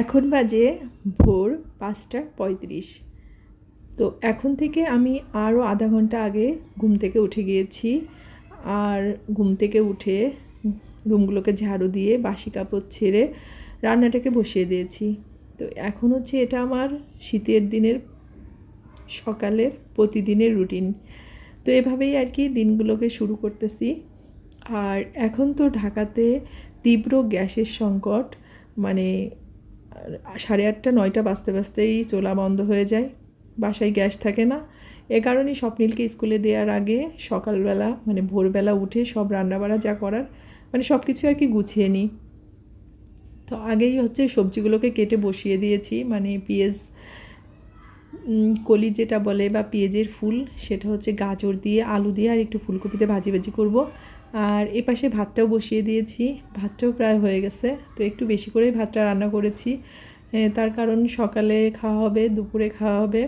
এখন বাজে ভোর পাঁচটা পঁয়ত্রিশ। তো এখন থেকে আমি আরও আধা ঘণ্টা আগে ঘুম থেকে উঠে গিয়েছি আর ঘুম থেকে উঠে রুমগুলোকে ঝাড়ু দিয়ে বাসি কাপড় ছেড়ে রান্নাটাকে বসিয়ে দিয়েছি। তো এখন হচ্ছে এটা আমার শীতের দিনের, সকালের প্রতিদিনের রুটিন। তো এভাবেই আর কি দিনগুলোকে শুরু করতেছি। আর এখন তো ঢাকাতে তীব্র গ্যাসের সংকট মানে সাড়ে আটটা, নয়টা বাঁচতে বাঁচতেই চোলা বন্ধ হয়ে যায়। বাসায় গ্যাস থাকে না। এ কারণেই স্বপ্নীলকে স্কুলে দেওয়ার আগে সকালবেলা মানে ভোরবেলা উঠে সব রান্নাবাড়া যা করার মানে সব কিছু আর কি গুছিয়ে নিই। তো আগেই হচ্ছে সবজিগুলোকে কেটে বসিয়ে দিয়েছি মানে পেঁয়াজ কলি যেটা বলে বা পেঁয়াজের ফুল, সেটা হচ্ছে গাজর দিয়ে, আলু দিয়ে আর একটু ফুলকপিতে ভাজি ভাজি করব। আর এপাশে ভাতটাও বসিয়ে দিয়েছি। ভাতটাও প্রায় হয়ে গেছে, তো একটু বেশি করেই ভাতটা রান্না করেছি। তার কারণ সকালে খাওয়া হবে, দুপুরে খাওয়া হবে।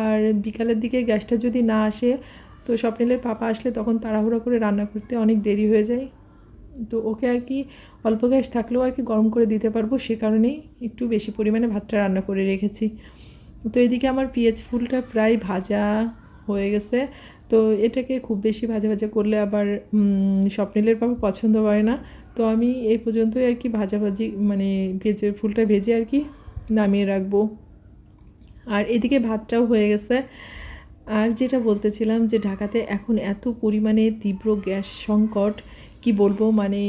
আর বিকালের দিকে গ্যাসটা যদি না আসে, তো স্বপ্নিলের পাপা আসলে তখন তাড়াহুড়ো করে রান্না করতে অনেক দেরি হয়ে যায়। তো ওকে আর কি অল্প গ্যাস থাকলেও আর কি গরম করে দিতে পারব সে কারণেই একটু বেশি পরিমাণে ভাতটা রান্না করে রেখেছি। তো এদিকে আমার পেঁয়াজ ফুলটা প্রায় ভাজা হয়ে গেছে। তো এটাকে খুব বেশি ভাজা ভাজা করলে আবার স্বপ্নিলের বাবা পছন্দ করে না। তো আমি এই পর্যন্তই আর কি ভাজাভাজি মানে পেঁয়াজের ফুলটা ভেজে আর কি নামিয়ে রাখব। আর এদিকে ভাতটাও হয়ে গেছে। আর যেটা বলতেছিলাম যে ঢাকাতে এখন এত পরিমাণে তীব্র গ্যাস সংকট, কি বলব মানে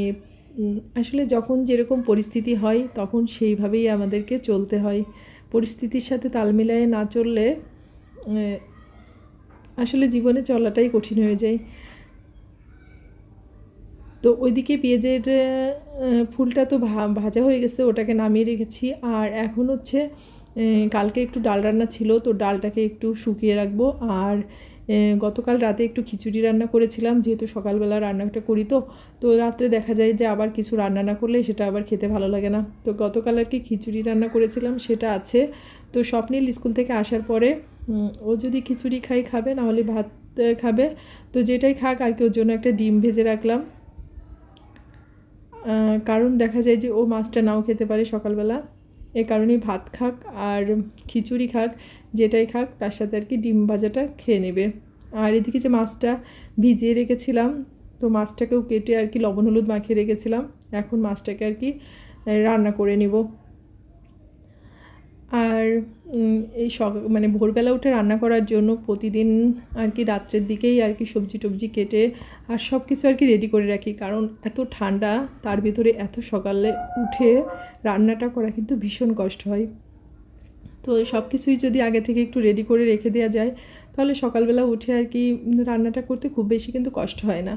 আসলে যখন যেরকম পরিস্থিতি হয় তখন সেইভাবেই আমাদেরকে চলতে হয়। পরিস্থিতির সাথে তাল মিলায়ে না চললে আসলে জীবনে চলাটাই কঠিন হয়ে যায়। তো ওইদিকে পেঁয়াজের ফুলটা তো ভাজা হয়ে গেছে, ওটাকে নামিয়ে রেখেছি। আর এখন হচ্ছে কালকে একটু ডাল রান্না ছিল, তো ডালটাকে একটু শুকিয়ে রাখব। আর গতকাল রাতে একটু খিচুড়ি রান্না করেছিলাম, যেহেতু সকালবেলা রান্নাটা করি তো তো রাত্রে দেখা যায় যে আবার কিছু রান্না না করলে সেটা আবার খেতে ভালো লাগে না। তো গতকাল আর কি খিচুড়ি রান্না করেছিলাম, সেটা আছে। তো স্বপ্নীল স্কুল থেকে আসার পরে ও যদি খিচুড়ি খাই খাবে নাহলে ভাত খাবে। তো যেটাই খাক আর কি, ওর জন্য একটা ডিম ভেজে রাখলাম। কারণ দেখা যায় যে ও মাছটা নাও খেতে পারে সকালবেলা। এ কারণে ভাত খাক আর খিচুড়ি খাক, যেটাই খাক, তার সাথে আর কি ডিম ভাজাটা খেয়ে নেবে। আর এদিকে যে মাছটা ভিজিয়ে রেখেছিলাম, তো মাছটাকেও কেটে আর কি লবণ হলুদ মাখিয়ে রেখেছিলাম, এখন মাছটাকে আর কি রান্না করে নিব। আর এই সক মানে ভোরবেলা উঠে রান্না করার জন্য প্রতিদিন আর কি রাত্রের দিকেই আর কি সবজি টবজি কেটে আর সব কিছু আর কি রেডি করে রাখি। কারণ এত ঠান্ডা, তার ভিতরে এত সকালে উঠে রান্নাটা করা কিন্তু ভীষণ কষ্ট হয়। তো সব কিছুই যদি আগে থেকে একটু রেডি করে রেখে দেওয়া যায়, তাহলে সকালবেলা উঠে আর কি রান্নাটা করতে খুব বেশি কিন্তু কষ্ট হয় না।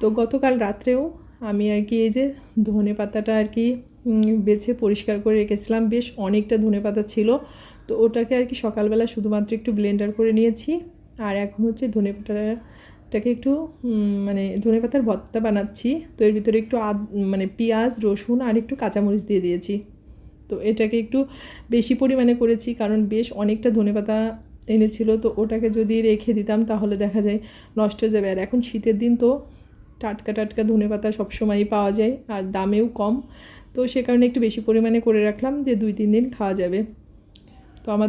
তো গতকাল রাত্রেও আমি আর কি এই যে ধনে পাতাটা আর কি বেছে পরিষ্কার করে রেখেছিলাম। বেশ অনেকটা ধনে পাতা ছিল। তো ওটাকে আর কি সকালবেলা শুধুমাত্র একটু ব্লেন্ডার করে নিয়েছি। আর এখন হচ্ছে ধনে পাতাটাকে একটু মানে ধনে পাতার ভর্তা বানাচ্ছি। তো এর ভিতরে একটু আদ মানে পেঁয়াজ, রসুন আর একটু কাঁচামরিচ দিয়ে দিয়েছি। তো এটাকে একটু বেশি পরিমাণে করেছি কারণ বেশ অনেকটা ধনেপাতা এনেছিল। তো ওটাকে যদি রেখে দিতাম তাহলে দেখা যায় নষ্ট হয়ে যাবে। আর এখন শীতের দিন তো টাটকা টাটকা ধনেপাতা সবসময়ই পাওয়া যায়। আর দামেও কম। তো সে কারণে একটু বেশি পরিমাণে করে রাখলাম যে দুই, তিন দিন খাওয়া যাবে। তো আমার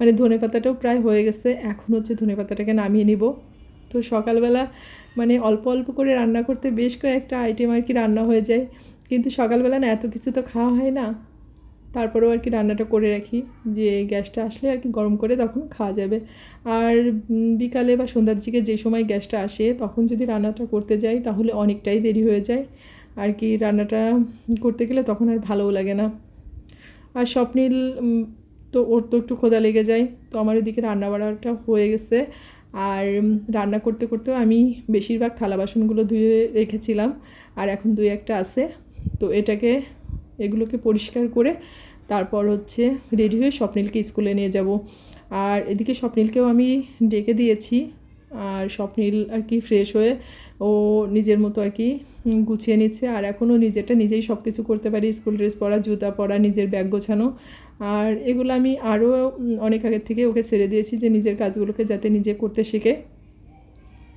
মানে ধনে পাতাটাও প্রায় হয়ে গেছে। এখন হচ্ছে ধনে পাতাটাকে নামিয়ে নিব। তো সকালবেলা মানে অল্প অল্প করে রান্না করতে বেশ কয়েকটা আইটেম আর কি রান্না হয়ে যায়। কিন্তু সকালবেলা না এত কিছু তো খাওয়া হয় না। তারপরেও আর কি রান্নাটা করে রাখি। যে গ্যাসটা আসলে আর কি গরম করে তখন খাওয়া যাবে। আর বিকালে বা সন্ধ্যার দিকে যে সময় গ্যাসটা আসে, তখন যদি রান্নাটা করতে যাই, তাহলে অনেকটাই দেরি হয়ে যায়। আর কি রান্নাটা করতে গেলে তখন আর ভালোও লাগে না। আর স্বপ্নীল তো ওর তো একটু খোদা লেগে যায়, তো আমার এদিকে রান্না বাড়াটা হয়ে গেছে। আর রান্না করতে করতেও আমি বেশিরভাগ থালা বাসনগুলো ধুয়ে রেখেছিলাম, আর এখন দুই একটা আছে। তো এটাকে, এগুলোকে পরিষ্কার করে তারপর হচ্ছে রেডি হয়ে স্বপ্নীলকে স্কুলে নিয়ে যাব। আর এদিকে স্বপ্নীলকেও আমি ডেকে দিয়েছি আর স্বপ্নীল আর কি ফ্রেশ হয়ে ও নিজের মতো আর কি গুছিয়ে নিচ্ছে। আর এখনও নিজেরটা নিজেই সব কিছু করতে পারি। স্কুল ড্রেস পরা, জুতা পরা, নিজের ব্যাগ গোছানো। আর এগুলো আমি আরও অনেক আগের থেকে ওকে ছেড়ে দিয়েছি যে নিজের কাজগুলোকে যাতে নিজে করতে শেখে।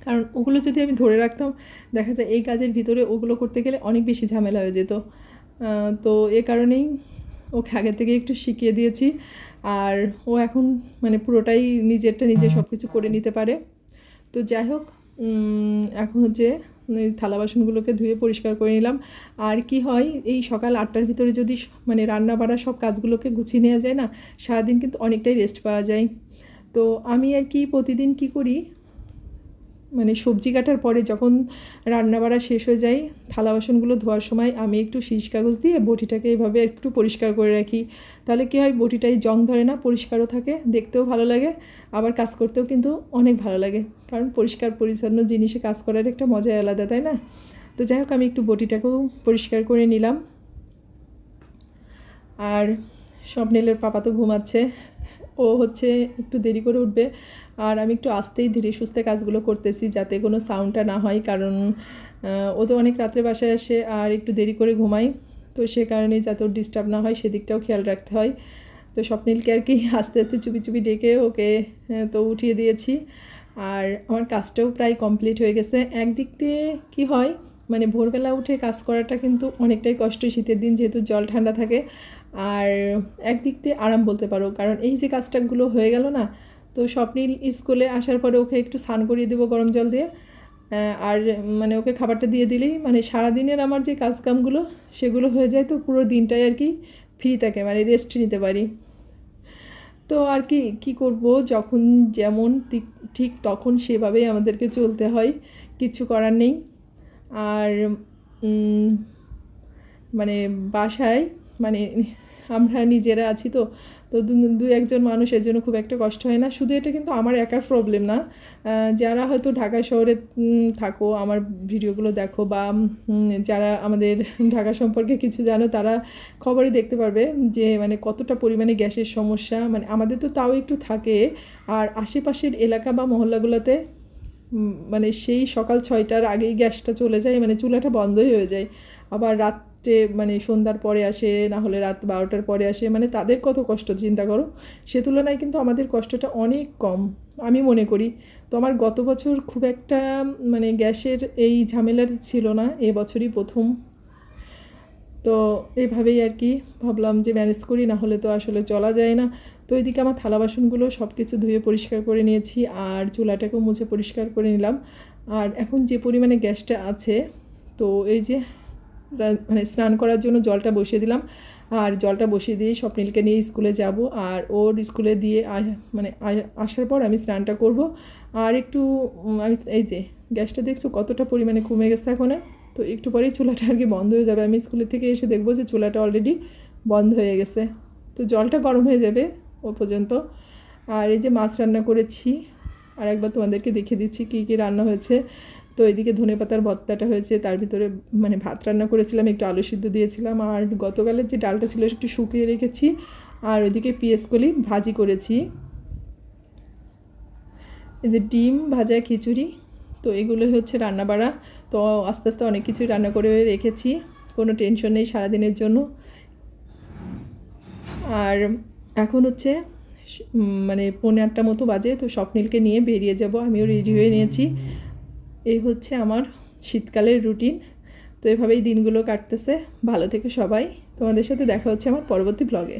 কারণ ওগুলো যদি আমি ধরে রাখতাম, দেখা যায় এই কাজের ভিতরে ওগুলো করতে গেলে অনেক বেশি ঝামেলা হয়ে যেত। তো এ কারণেই ওকে আগে থেকে একটু শিখিয়ে দিয়েছি। আর ও এখন মানে পুরোটাই নিজেরটা নিজে সব কিছু করে নিতে পারে। তো যাই হোক এখন হচ্ছে এই থালা বাসনগুলোকে ধুয়ে পরিষ্কার করে নিলাম। আর কি হয়, এই সকাল আটটার ভিতরে যদি মানে রান্না বাড়া সব কাজগুলোকে গুছিয়ে নেওয়া যায় না, সারাদিন কিন্তু অনেকটাই রেস্ট পাওয়া যায়। তো আমি আর কি প্রতিদিন কি করি মানে সবজি কাটার পরে যখন রান্না বাড়া শেষ হয়ে যায়, থালা বাসনগুলো ধোয়ার সময় আমি একটু শীষ কাগজ দিয়ে বটিটাকে এইভাবে একটু পরিষ্কার করে রাখি। তাহলে কী হয়, বটিটাই জং ধরে না, পরিষ্কারও থাকে, দেখতেও ভালো লাগে, আবার কাজ করতেও কিন্তু অনেক ভালো লাগে। কারণ পরিষ্কার, পরিচ্ছন্ন জিনিসে কাজ করার একটা মজাই আলাদা, তাই না? তো যাই হোক, আমি একটু বটিটাকেও পরিষ্কার করে নিলাম। আর স্বপ্নিলের পাপা তো ঘুমাচ্ছে। ও হচ্ছে একটু দেরি করে উঠবে। আর আমি একটু আস্তেই ধীরে সুস্থে কাজগুলো করতেছি যাতে কোনো সাউন্ডটা না হয়, কারণ ও তো অনেক রাত্রে বাসায় আসে আর একটু দেরি করে ঘুমাই তো সে কারণে যাতে ওর ডিস্টার্ব না হয়, সেদিকটাও খেয়াল রাখতে হয়। তো স্বপ্নিলকে আর কি আস্তে আস্তে চুপি চুপি ডেকে ওকে তো উঠিয়ে দিয়েছি। আর আমার কাজটাও প্রায় কমপ্লিট হয়ে গেছে। একদিক দিয়ে কী হয় মানে ভোরবেলা উঠে কাজ করাটা কিন্তু অনেকটাই কষ্ট শীতের দিন, যেহেতু জল ঠান্ডা থাকে। আর একদিক দিয়ে আরাম বলতে পারো, কারণ এই যে কাজটাগুলো হয়ে গেল না, তো স্বপ্নিল স্কুলে আসার পরে ওকে একটু স্নান করিয়ে দেবো গরম জল দিয়ে। আর মানে ওকে খাবারটা দিয়ে দিলেই মানে সারাদিনের আমার যে কাজকামগুলো, সেগুলো হয়ে যায় তো পুরো দিনটাই আর কি ফ্রি থাকে মানে রেস্ট নিতে পারি। তো আর কি কি করব? যখন যেমন ঠিক- তখন সেভাবেই আমাদেরকে চলতে হয়, কিছু করার নেই। আর মানে বাসায় মানে আমরা নিজেরা আছি তো তো দু- একজন মানুষের জন্য খুব একটা কষ্ট হয় না। শুধু এটা কিন্তু আমার একার প্রবলেম না। যারা হয়তো ঢাকা শহরে থাকো, আমার ভিডিওগুলো দেখো বা যারা আমাদের ঢাকা সম্পর্কে কিছু জানো, তারা খবরে দেখতে পারবে যে মানে কতটা পরিমাণে গ্যাসের সমস্যা। মানে আমাদের তো তাও একটু থাকে। আর আশেপাশের এলাকা বা মহল্লাগুলোতে মানে সেই সকাল ছয়টার আগেই গ্যাসটা চলে যায় মানে চুলাটা বন্ধই হয়ে যায়। আবার রাত্রে মানে সন্ধ্যার পরে আসে না হলে রাত বারোটার পরে আসে মানে তাদের কত কষ্ট, চিন্তা করো? সে তুলনায় কিন্তু আমাদের কষ্টটা অনেক কম, আমি মনে করি। তো আমার গত বছর খুব একটা মানে গ্যাসের এই ঝামেলার ছিল না, এ বছরই প্রথম। তো এইভাবেই আর কি ভাবলাম যে ম্যানেজ করি না হলে তো আসলে চলা যায় না। তো এদিকে আমার থালা বাসনগুলো সব কিছু ধুয়ে পরিষ্কার করে নিয়েছি আর চুলাটাকেও মুছে পরিষ্কার করে নিলাম। আর এখন যে পরিমাণে গ্যাসটা আছে, তো এই যে মানে স্নান করার জন্য জলটা বসিয়ে দিলাম। আর জলটা বসিয়ে দিয়ে স্বপ্নীলকে নিয়ে স্কুলে যাব। আর ওর স্কুলে দিয়ে মানে আসার পর আমি স্নানটা করব। আর একটু আমি, এই যে গ্যাসটা দেখছ কতটা পরিমাণে কমে গেছে এখন? তো একটু পরেই চুলাটা আর কি বন্ধ হয়ে যাবে। আমি স্কুলের থেকে এসে দেখব যে চুলাটা অলরেডি বন্ধ হয়ে গেছে। তো জলটা গরম হয়ে যাবে। ও পর্যন্ত। আর এই যে মাছ রান্না করেছি আর একবার তোমাদেরকে দেখে দিচ্ছি কী কী রান্না হয়েছে। তো এদিকে ধনে পাতার ভর্তাটা হয়েছে, তার ভিতরে মানে ভাত রান্না করেছিলাম, একটু আলু সিদ্ধ দিয়েছিলাম, আর গতকালের যে ডালটা ছিল একটু শুকিয়ে রেখেছি, আর ওইদিকে পিএসকলি ভাজি করেছি। এই যে ডিম ভাজা খিচুড়ি, তো এগুলো হচ্ছে রান্না বাড়া তো আস্তে আস্তে অনেক কিছুই রান্না করে রেখেছি, কোনো টেনশন নেই সারাদিনের জন্য। আর এখন হচ্ছে মানে পৌনে আটটা মতো বাজে, তো স্বপ্নীলকে নিয়ে বেরিয়ে যাব। আমিও রেডি হয়ে নিয়েছি। এই হচ্ছে আমার শীতকালের রুটিন তো এভাবেই দিনগুলো কাটতেছে। ভালো থেকে সবাই। তোমাদের সাথে দেখা হচ্ছে আমার পরবর্তী ব্লগে